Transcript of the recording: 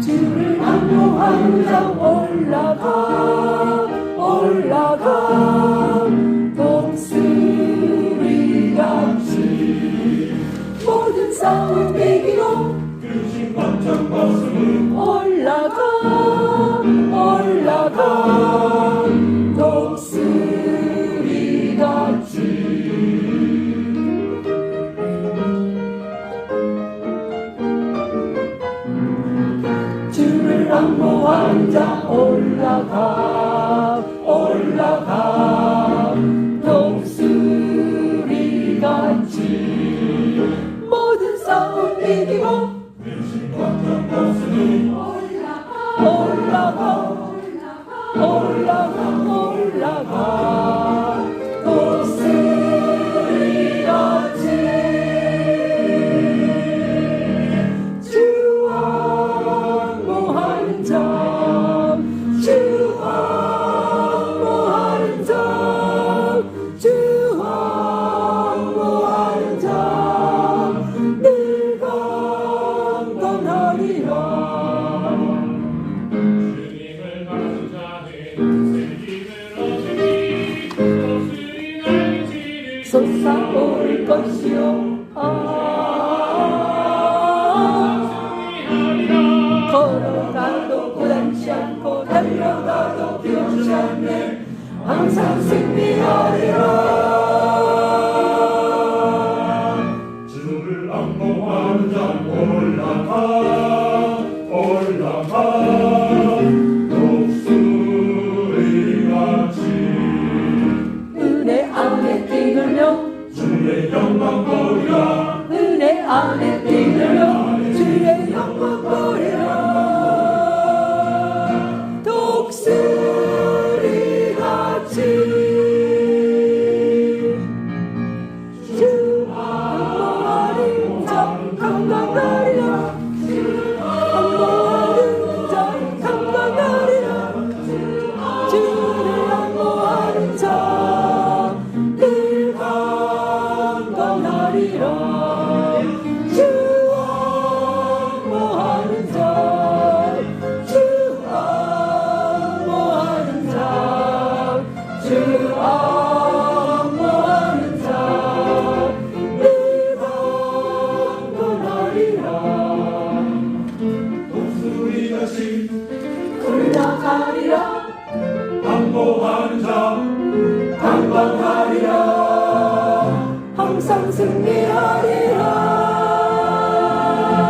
주를 자 올라가 올라가 같이 모든 싸움 이기고 유신 번쩍 벗으면 올라가 올라가 독수 자 올라가 올라가. 독수리 같이 모든 싸움 이기고 유신 번쩍 벗으면 올라가 올라가 올라가 솟아오를 것이요. 아 걸어가도 고단치 않고 달려가도 두렵지 않네 항상 승리하리라 안에 뛰놀며 주의 영광 보리라. 독수리 같이 주 한모하는 자 강건하리라. 항상 승리하리